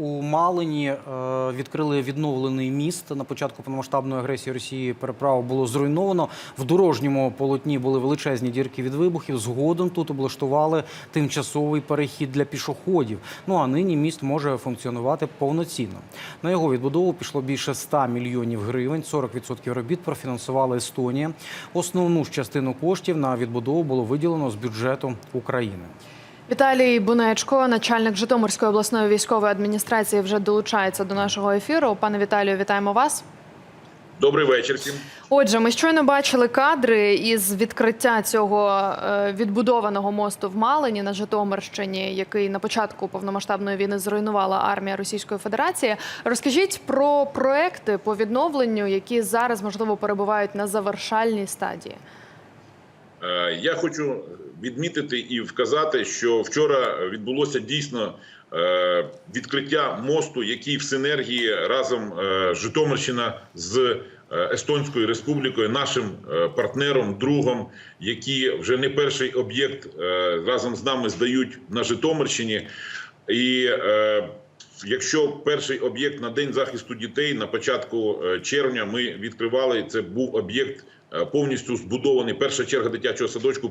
У Малині е, відкрили відновлений міст. На початку повномасштабної агресії Росії переправу було зруйновано. В дорожньому полотні були величезні дірки від вибухів. Згодом тут облаштували тимчасовий перехід для пішоходів. Ну а нині міст може функціонувати повноцінно. На його відбудову пішло більше 100 мільйонів гривень. 40% робіт профінансувала Естонія. Основну ж частину коштів на відбудову було виділено з бюджету України. Віталій Бунечко, начальник Житомирської обласної військової адміністрації, вже долучається до нашого ефіру. Пане Віталію, вітаємо вас. Добрий вечір всім. Отже, ми щойно бачили кадри із відкриття цього е, відбудованого мосту в Малині на Житомирщині, який на початку повномасштабної війни зруйнувала армія Російської Федерації. Розкажіть про проекти по відновленню, які зараз можливо перебувають на завершальній стадії. Е, Я хочу відмітити і вказати, що вчора відбулося дійсно е, відкриття мосту, який в синергії разом е, Житомирщина з е, Естонською республікою, нашим партнером, другом, які вже не перший об'єкт разом з нами здають на Житомирщині. І Якщо перший об'єкт на день захисту дітей на початку е, червня ми відкривали, це був об'єкт е, повністю збудований. Перша черга дитячого садочку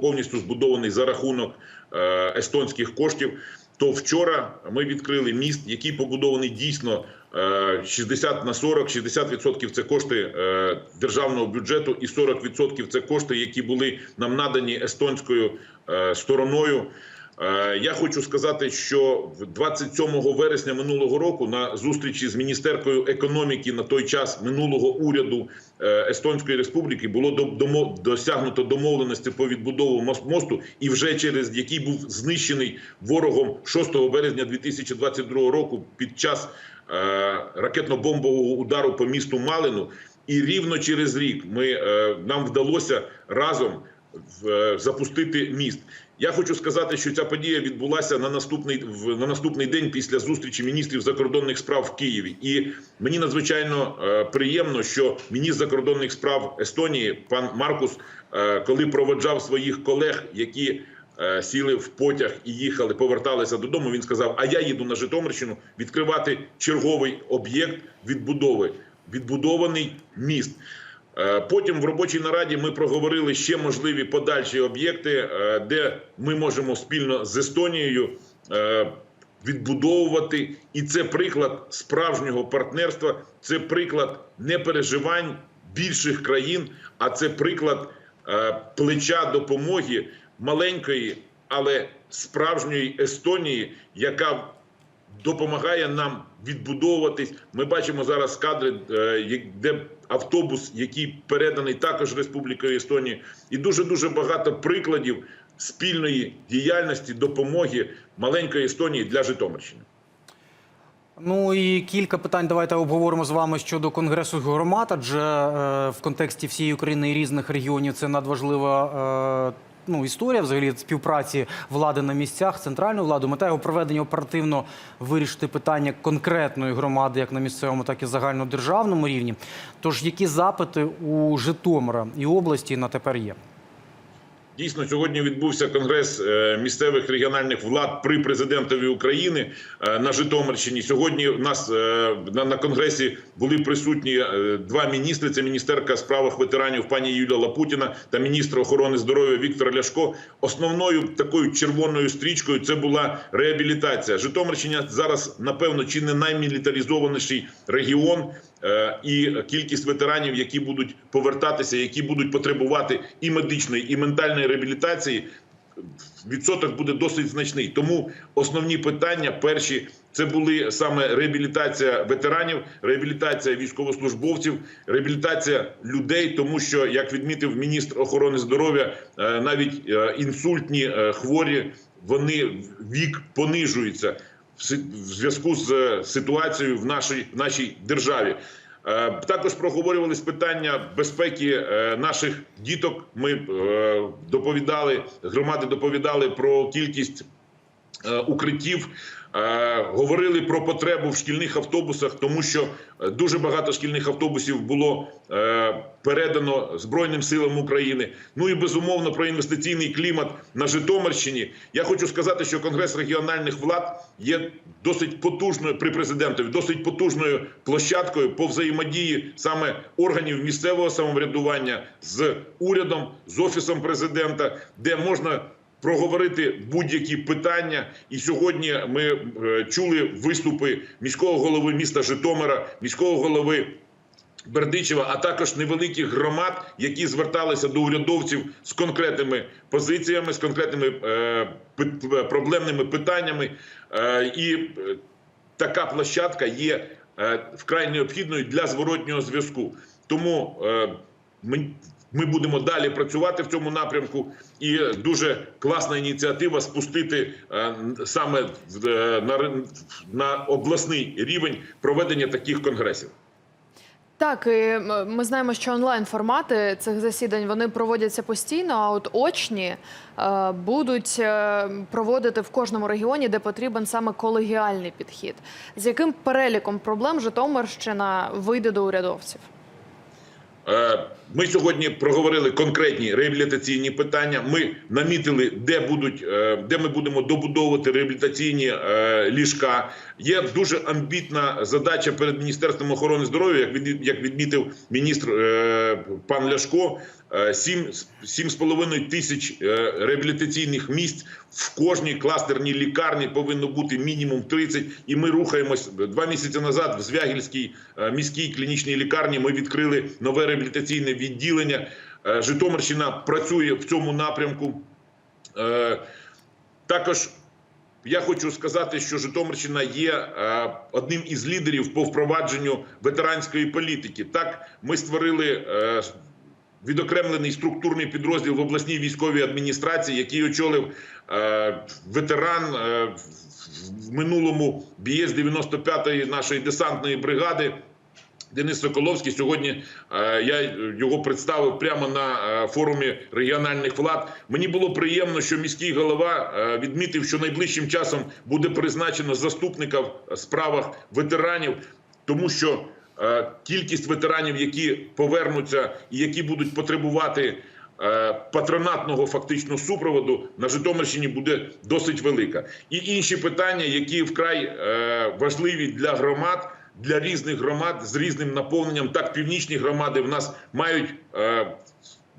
повністю збудований за рахунок е, естонських коштів. То вчора ми відкрили міст, який побудований дійсно е, 60 на 40, 60% це кошти державного бюджету, і 40% це кошти, які були нам надані естонською стороною. Е, Я хочу сказати, що в 27 вересня минулого року на зустрічі з міністеркою економіки на той час минулого уряду е, Естонської республіки було досягнуто домовленості по відбудову мосту, і вже через який був знищений ворогом 6 березня 2022 року під час е, ракетно-бомбового удару по місту Малину. І рівно через рік ми нам вдалося разом запустити міст. Я хочу сказати, що ця подія відбулася на наступний в на наступний день після зустрічі міністрів закордонних справ в Києві. І мені надзвичайно е, приємно, що міністр закордонних справ Естонії, пан Маркус, е, коли проводжав своїх колег, які е, сіли в потяг і їхали, поверталися додому. Він сказав: А я їду на Житомирщину відкривати черговий об'єкт відбудови, відбудований міст. Е, Потім в робочій нараді ми проговорили ще можливі подальші об'єкти, е, де ми можемо спільно з Естонією е, відбудовувати. І це приклад справжнього партнерства, це приклад непереживань більших країн, а це приклад плеча допомоги маленької, але справжньої Естонії, яка допомагає нам відбудовуватись. Ми бачимо зараз кадри, де автобус, який переданий також Республікою Естонії, і дуже дуже багато прикладів спільної діяльності допомоги маленької Естонії для Житомирщини. Ну і кілька питань давайте обговоримо з вами щодо конгресу громад, адже е, в контексті всієї України і різних регіонів це надважлива. Е, Ну, історія взагалі співпраці влади на місцях, центральної влади, мета його проведення оперативно вирішити питання конкретної громади, як на місцевому, так і загальнодержавному рівні. Тож які запити у Житомира і області на тепер є? Дійсно, сьогодні відбувся конгрес е, місцевих регіональних влад при президентові України е, на Житомирщині. Сьогодні у нас е, на, конгресі були присутні два міністри: це міністерка справах ветеранів пані Юлія Лапутіна та міністр охорони здоров'я Віктор Ляшко. Основною такою червоною стрічкою це була реабілітація. Житомирщина зараз, напевно, чи не наймілітаризованіший регіон. Е, і кількість ветеранів, які будуть повертатися, які будуть потребувати і медичної, і ментальної реабілітації, відсоток буде досить значний. Тому основні питання перші це були саме реабілітація ветеранів, реабілітація військовослужбовців, реабілітація людей, тому що, як відмітив міністр охорони здоров'я, е, навіть е, інсультні хворі вони вік понижується в зв'язку з е, ситуацією в нашій в нашій державі. Е, Також проговорювались питання безпеки е, наших діток. Ми доповідали громади, доповідали про кількість укриттів. Е, Говорили про потребу в шкільних автобусах, тому що е, дуже багато шкільних автобусів було е, передано Збройним силам України. Ну і безумовно про інвестиційний клімат на Житомирщині. Я хочу сказати, що Конгрес регіональних влад є досить потужною при президентові, досить потужною площадкою по взаємодії саме органів місцевого самоврядування з урядом, з офісом президента, де можна проговорити будь-які питання. І сьогодні ми е, чули виступи міського голови міста Житомира, міського голови. Бердичева, а також невеликих громад, які зверталися до урядовців з конкретними позиціями, з конкретними е, проблемними питаннями. Е, і е, така площадка є е, вкрай необхідною для зворотнього зв'язку. Тому е, ми, будемо далі працювати в цьому напрямку. І дуже класна ініціатива спустити е, саме е, на, обласний рівень проведення таких конгресів. Так, і ми знаємо, що онлайн формати цих засідань вони проводяться постійно. А от очні е, будуть проводити в кожному регіоні, де потрібен саме колегіальний підхід. З яким переліком проблем Житомирщина вийде до урядовців? Е, Ми сьогодні проговорили конкретні реабілітаційні питання. Ми намітили, де будуть, е, де ми будемо добудовувати реабілітаційні е, ліжка. Є дуже амбітна задача перед міністерством охорони здоров'я, як від як відмітив міністр пан Ляшко. Е, Сім сім з половиною тисяч е, реабілітаційних місць в кожній кластерній лікарні повинно бути мінімум 30. І ми рухаємось два місяці назад. В Звягільській е, міській клінічній лікарні ми відкрили нове реабілітаційне відділення. Е, Житомирщина працює в цьому напрямку. Е, Також я хочу сказати, що Житомирщина є е, одним із лідерів по впровадженню ветеранської політики. Так, ми створили е, відокремлений структурний підрозділ в обласній військовій адміністрації, який очолив е, ветеран е, в- минулому бієць 95-ї нашої десантної бригади. Денис Соколовський сьогодні е, я його представив прямо на е, форумі регіональних влад. Мені було приємно, що міський голова е, відмітив, що найближчим часом буде призначено заступника в справах ветеранів, тому що кількість ветеранів, які повернуться і які будуть потребувати е, патронатного фактично супроводу на Житомирщині буде досить велика. І інші питання, які вкрай е, важливі для громад. Для різних громад з різним наповненням, так північні громади в нас мають е,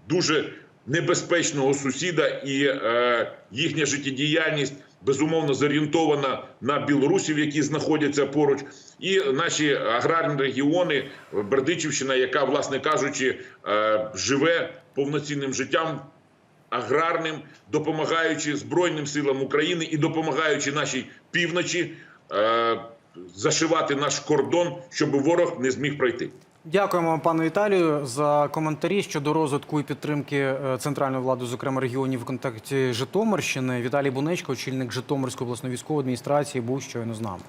дуже небезпечного сусіда, і е, їхня життєдіяльність безумовно зорієнтована на білорусів, які знаходяться поруч, і наші аграрні регіони, Бердичівщина, яка, власне кажучи, е, живе повноцінним життям. Аграрним, допомагаючи Збройним силам України і допомагаючи нашій півночі е, зашивати наш кордон, щоб ворог не зміг пройти. Дякуємо вам, пану Віталію, за коментарі щодо розвитку і підтримки е, центральної влади, зокрема регіонів в контакті Житомирщини. Віталій Бунечко, очільник Житомирської обласної військової адміністрації, був щойно з нами.